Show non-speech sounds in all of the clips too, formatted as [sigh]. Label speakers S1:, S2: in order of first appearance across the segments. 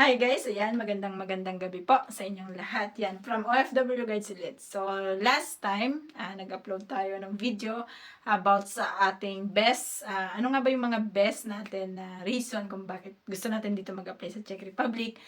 S1: Hi guys, ayan, magandang magandang gabi po sa inyong lahat. Yan, from OFW Guides ulit. So, last time, ah, nag-upload tayo ng video about sa ating best, ah, ano nga ba yung mga best natin na reason kung bakit gusto natin dito mag-apply sa Czech Republic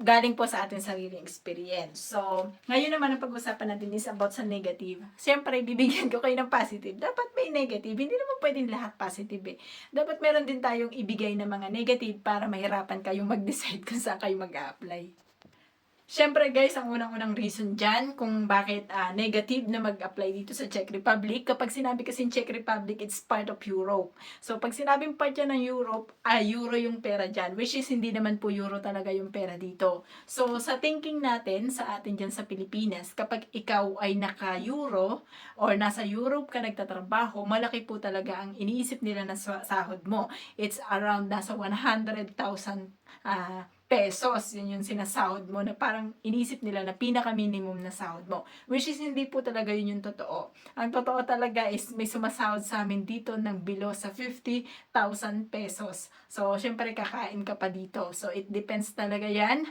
S1: galing po sa ating sariling experience. So, ngayon naman ang pag-usapan natin is about sa negative. Siyempre, bibigyan ko kayo ng positive. Dapat may negative. Hindi naman pwedeng lahat positive eh. Dapat meron din tayong ibigay na mga negative para mahirapan kayong mag-decide kung saan kayo mag-apply. Siyempre guys, ang unang-unang reason dyan kung bakit ah, negative na mag-apply dito sa Czech Republic, kapag sinabi kasi Czech Republic, it's part of Europe. So pag sinabing part yan ng Europe, ah, euro yung pera dyan, which is hindi naman po euro talaga yung pera dito. So sa thinking natin, sa atin dyan sa Pilipinas, kapag ikaw ay naka-euro or nasa Europe ka nagtatrabaho, malaki po talaga ang iniisip nila na sa- sahod mo. It's around nasa 100,000 ah, pesos, yun yung sinasahod mo na parang inisip nila na pinaka-minimum na sahod mo. Which is hindi po talaga yun yung totoo. Ang totoo talaga is may sumasahod sa amin dito ng below sa 50,000 pesos. So, syempre kakain ka pa dito. So, it depends talaga yan.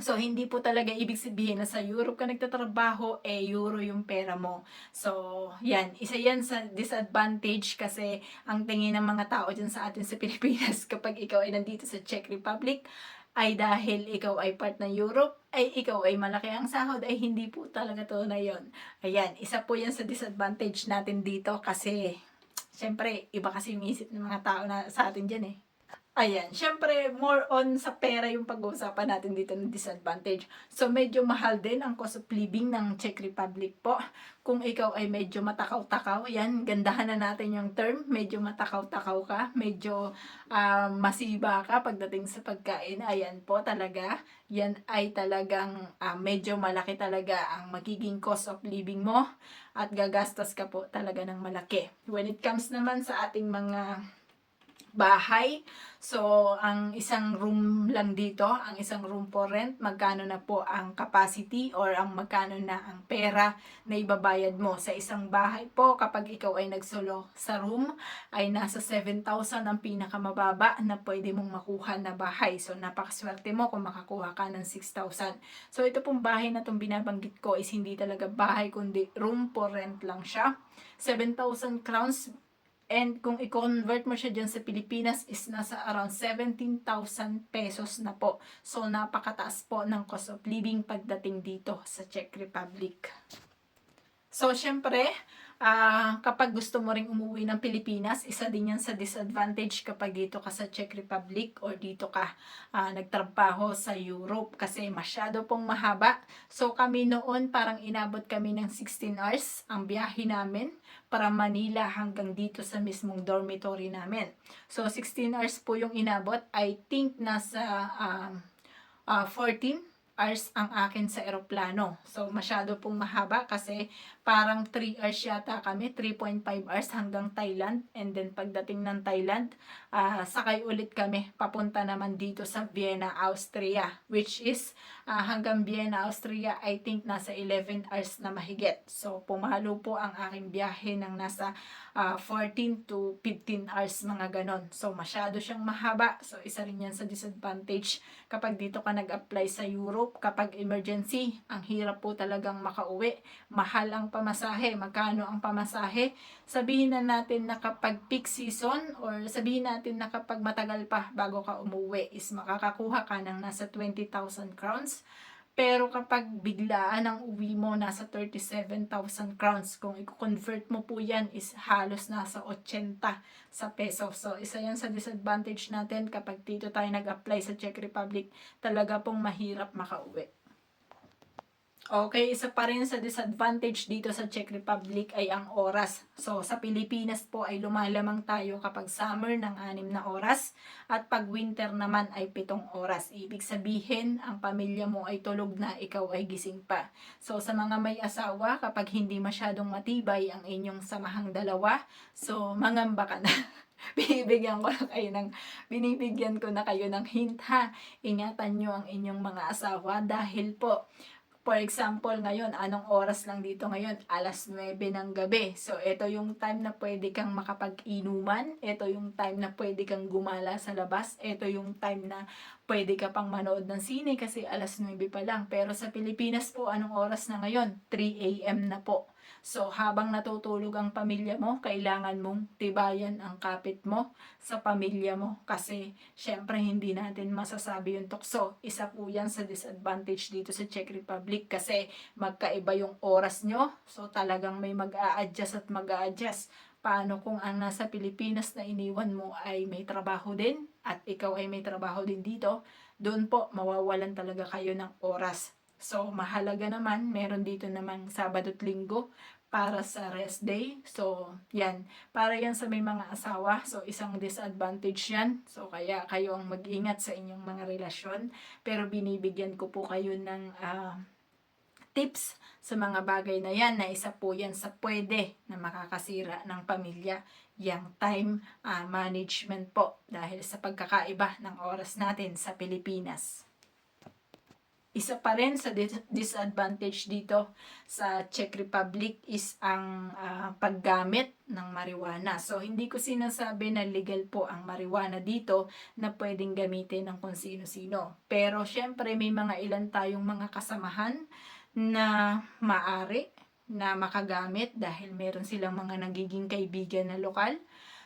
S1: So, hindi po talaga ibig sabihin na sa Europe ka nagtatrabaho, eh, euro yung pera mo. So, yan. Isa yan sa disadvantage kasi ang tingin ng mga tao dyan sa atin sa [laughs] Pilipinas kapag ikaw ay nandito sa Czech Republic, ay dahil ikaw ay part ng Europe, ay ikaw ay malaki ang sahod, ay hindi po talaga to na yon. Ayan, isa po yan sa disadvantage natin dito kasi, syempre, iba kasi yung isip ng mga tao na sa atin dyan eh. Ayan, syempre, more on sa pera yung pag-uusapan natin dito ng disadvantage. So, medyo mahal din ang cost of living ng Czech Republic po. Kung ikaw ay medyo matakaw-takaw, yan, gandahan na natin yung term, medyo matakaw-takaw ka, medyo ah, masiba ka pagdating sa pagkain. Ayan po talaga, yan ay talagang ah, medyo malaki talaga ang magiging cost of living mo at gagastos ka po talaga ng malaki. When it comes naman sa ating mga bahay. So, ang isang room lang dito, ang isang room for rent, magkano na po ang capacity or ang magkano na ang pera na ibabayad mo sa isang bahay po kapag ikaw ay nagsolo sa room ay nasa 7,000 ang pinakamababa na pwede mong makuha na bahay. So, napakaswerte mo kung makakuha ka ng 6,000. So, ito pong bahay na itong binabanggit ko is hindi talaga bahay kundi room for rent lang siya. 7,000 crowns And kung i-convert mo siya dyan sa Pilipinas is nasa around 17,000 pesos na po. So, napakataas po ng cost of living pagdating dito sa Czech Republic. So, syempre, ah, kapag gusto mo ring umuwi ng Pilipinas, isa din yan sa disadvantage kapag dito ka sa Czech Republic or dito ka ah, nagtrabaho sa Europe kasi masyado pong mahaba. So, kami noon parang inabot kami ng 16 hours ang biyahe namin para Manila hanggang dito sa mismong dormitory namin. So, 16 hours po yung inabot. I think nasa um, ah, 14 hours ang akin sa eroplano. So, masyado pong mahaba kasi parang 3 hours yata kami, 3.5 hours hanggang Thailand. And then, pagdating ng Thailand, ah, sakay ulit kami papunta naman dito sa Vienna, Austria. Which is, ah, hanggang Vienna, Austria, I think nasa 11 hours na mahigit. So, pumalo po ang aking biyahe ng nasa ah, 14 to 15 hours, mga ganon. So, masyado siyang mahaba. So, isa rin yan sa disadvantage kapag dito ka nag-apply sa Europe. Kapag emergency, ang hirap po talagang makauwi. Mahal ang pamasahe. Magkano ang pamasahe? Sabihin na natin na kapag peak season or sabihin natin na kapag matagal pa bago ka umuwi is makakakuha ka ng nasa 20,000 crowns. Pero kapag biglaan ang uwi mo, nasa 37,000 crowns. Kung i-convert mo po yan is halos nasa 80 sa peso. So, isa yan sa disadvantage natin kapag dito tayo nag-apply sa Czech Republic. Talaga pong mahirap makauwi. Okay, isa pa rin sa disadvantage dito sa Czech Republic ay ang oras. So, sa Pilipinas po ay lumalamang tayo kapag summer ng anim na oras at pag winter naman ay pitong oras. Ibig sabihin, ang pamilya mo ay tulog na, ikaw ay gising pa. So, sa mga may asawa, kapag hindi masyadong matibay ang inyong samahang dalawa, so, mangamba ka na. [laughs] binibigyan ko na kayo ng binibigyan ko na kayo ng hint ha. Ingatan nyo ang inyong mga asawa dahil po For example, ngayon, anong oras lang dito ngayon? Alas 9 ng gabi. So, ito yung time na pwede kang makapag-inuman. Ito yung time na pwede kang gumala sa labas. Ito yung time na pwede ka pang manood ng sine kasi alas 9 pa lang. Pero sa Pilipinas po, anong oras na ngayon? 3 a.m. na po. So, habang natutulog ang pamilya mo, kailangan mong tibayan ang kapit mo sa pamilya mo. Kasi, syempre, hindi natin masasabi yung tukso. Isa po yan sa disadvantage dito sa Czech Republic kasi magkaiba yung oras nyo. So, talagang may mag-a-adjust at mag-a-adjust. Paano kung ang nasa Pilipinas na iniwan mo ay may trabaho din at ikaw ay may trabaho din dito, doon po mawawalan talaga kayo ng oras. So, mahalaga naman, meron dito namang Sabado at Linggo para sa rest day. So, yan. Para yan sa may mga asawa. So, isang disadvantage yan. So, kaya kayo ang mag-ingat sa inyong mga relasyon. Pero binibigyan ko po kayo ng ah, tips sa mga bagay na yan na isa po yan sa pwede na makakasira ng pamilya yung time ah, management po dahil sa pagkakaiba ng oras natin sa Pilipinas isa pa rin sa dis- disadvantage dito sa Czech Republic is ang ah, paggamit ng marijuana. So, hindi ko sinasabi na legal po ang marijuana dito na pwedeng gamitin ng kung sino-sino. Pero, syempre, may mga ilan tayong mga kasamahan na maari na makagamit dahil meron silang mga nagiging kaibigan na lokal.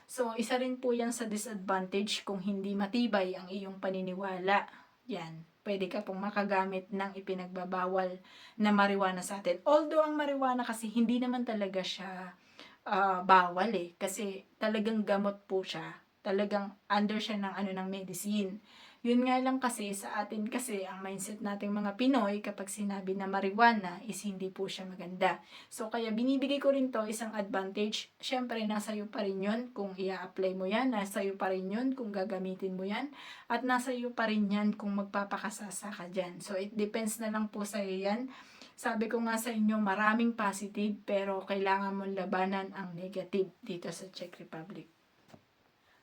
S1: So, isa rin po yan sa disadvantage kung hindi matibay ang iyong paniniwala. Yan pwede ka pong makagamit ng ipinagbabawal na marijuana sa atin. Although ang marijuana kasi hindi naman talaga siya ah, bawal eh. Kasi talagang gamot po siya. Talagang under siya ng ano ng medicine. Yun nga lang kasi sa atin kasi ang mindset nating mga Pinoy kapag sinabi na marijuana is hindi po siya maganda. So kaya binibigay ko rin to isang advantage. Syempre nasa iyo pa rin yun kung i-apply mo yan. Nasa iyo pa rin yun kung gagamitin mo yan. At nasa iyo pa rin yan kung magpapakasasa ka dyan. So it depends na lang po sa iyo yan. Sabi ko nga sa inyo, maraming positive pero kailangan mong labanan ang negative dito sa Czech Republic.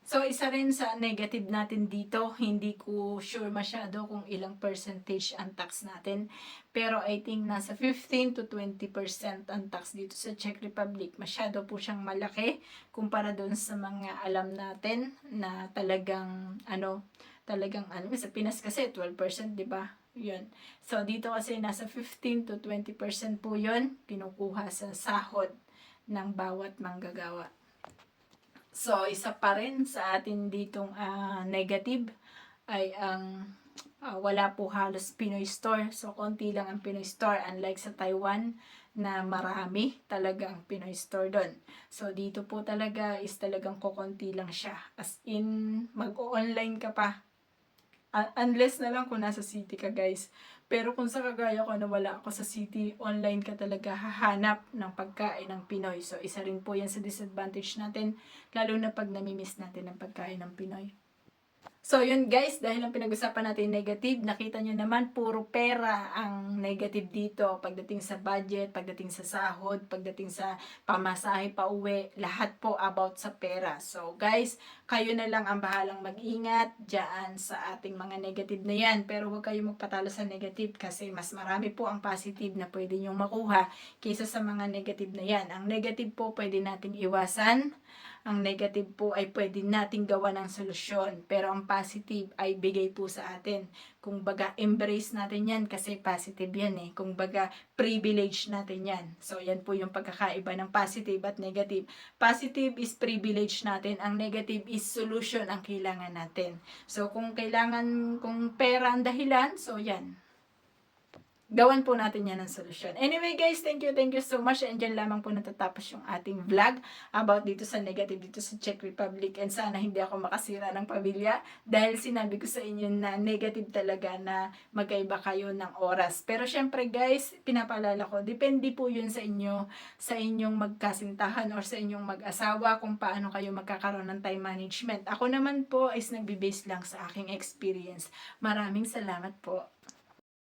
S1: So, isa rin sa negative natin dito, hindi ko sure masyado kung ilang percentage ang tax natin. Pero I think nasa 15 to 20% ang tax dito sa Czech Republic. Masyado po siyang malaki kumpara doon sa mga alam natin na talagang ano, talagang ano, sa Pinas kasi 12%, 'di ba? 'Yun. So dito kasi nasa 15 to 20% po 'yon kinukuha sa sahod ng bawat manggagawa. So, isa pa rin sa atin ditong ah, negative ay ang ah, wala po halos Pinoy store. So, konti lang ang Pinoy store unlike sa Taiwan na marami talaga ang Pinoy store doon. So, dito po talaga is talagang kukonti lang siya. As in, mag-online ka pa. Un- unless na lang kung nasa city ka guys. Pero kung sa kagaya ko na wala ako sa city, online ka talaga hahanap ng pagkain ng Pinoy. So, isa rin po yan sa disadvantage natin, lalo na pag namimiss natin ang pagkain ng Pinoy. So, yun guys, dahil ang pinag-usapan natin negative, nakita nyo naman, puro pera ang negative dito. Pagdating sa budget, pagdating sa sahod, pagdating sa pamasahe pa uwi, lahat po about sa pera. So, guys, kayo na lang ang bahalang mag-ingat dyan sa ating mga negative na yan. Pero huwag kayo magpatalo sa negative kasi mas marami po ang positive na pwede nyong makuha kaysa sa mga negative na yan. Ang negative po pwede nating iwasan ang negative po ay pwede nating gawa ng solusyon. Pero ang positive ay bigay po sa atin. Kung baga, embrace natin yan kasi positive yan eh. Kung baga, privilege natin yan. So, yan po yung pagkakaiba ng positive at negative. Positive is privilege natin. Ang negative is solution ang kailangan natin. So, kung kailangan, kung pera ang dahilan, so yan gawan po natin yan ng solusyon. Anyway guys, thank you, thank you so much. And dyan lamang po natatapos yung ating vlog about dito sa negative dito sa Czech Republic. And sana hindi ako makasira ng pamilya dahil sinabi ko sa inyo na negative talaga na magkaiba kayo ng oras. Pero syempre guys, pinapaalala ko, depende po yun sa inyo, sa inyong magkasintahan or sa inyong mag-asawa kung paano kayo magkakaroon ng time management. Ako naman po is nagbe-base lang sa aking experience. Maraming salamat po.